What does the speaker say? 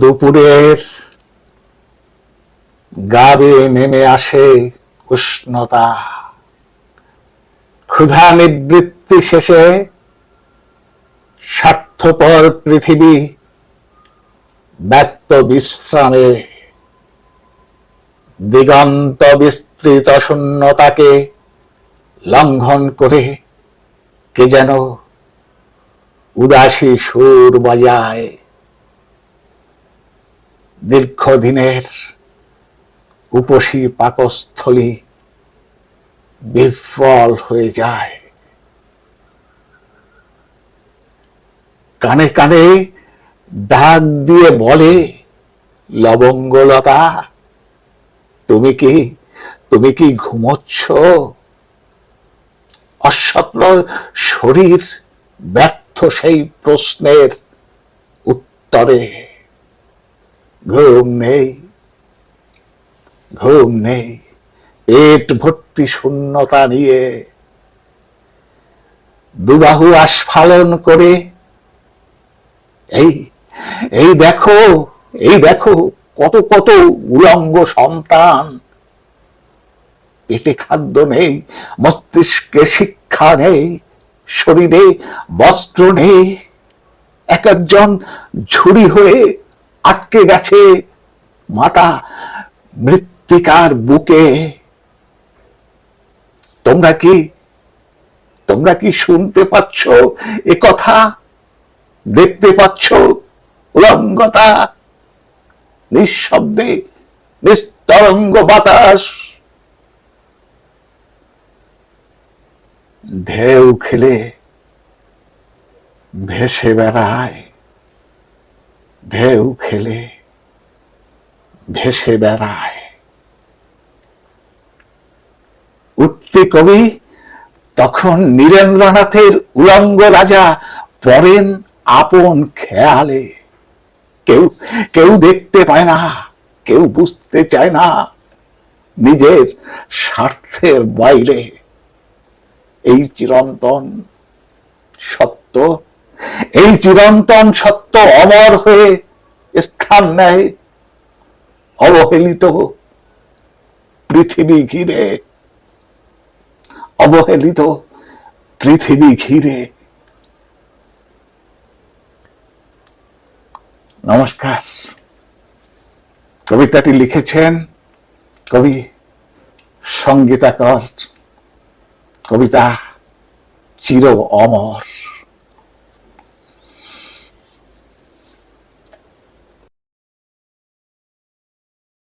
দুপুরের গাবে নেমে আসে উষ্ণতা। ক্ষুধা নিবৃত্তি শেষে স্বার্থপর পৃথিবী ব্যস্ত বিশ্রামে। দিগন্ত বিস্তৃত শূন্যতাকে লঙ্ঘন করে কে যেন উদাসী সুর বাজায়। দীর্ঘদিনের উপসী পাকস্থলী বিফল হয়ে যায়। কানে কানে ডাক দিয়ে বলে, লবঙ্গলতা, তুমি কি তুমি কি ঘুমোচ্ছ? অসত্র শরীর ব্যর্থ সেই প্রশ্নের উত্তরে। ঘুম নেই ঘুম নেই পেট ভর্তি শূন্যতা নিয়ে দুবাহু আস্ফালন করে, এই এই দেখো এই দেখো কত কত উলঙ্গ সন্তান। পেটে খাদ্য নেই, মস্তিষ্কে শিক্ষা নেই, শরীরে বস্ত্র নেই, এক একজন ঝুড়ি হয়ে আটকে গেছে মাতা মৃত্তিকার বুকে। তোমরা কি তোমরা কি শুনতে পাচ্ছ এ কথা? দেখতে পাচ্ছ উলঙ্গতা, নিঃশব্দে নিস্তরঙ্গ বাতাস। ঢেউ খেলে ভেসে বেড়ায়। ঢেউ খেলে ভেসে বেড়ায়। উঠতি কবি তখন নীরেন্দ্রনাথের উলঙ্গ রাজা পড়েন আপন খেয়ালে। কেউ কেউ দেখতে পায় না, কেউ বুঝতে চায় না নিজের স্বার্থের বাইরে। এই চিরন্তন সত্য এই চিরন্তন সত্য অমর হয়ে স্থান নেয়, অবহেলিত পৃথিবী ঘিরে। অবহেলিত পৃথিবী ঘিরে। নমস্কার। কবিতাটি লিখেছেন কবি সঙ্গীতাকর, কবিতা চির অমর।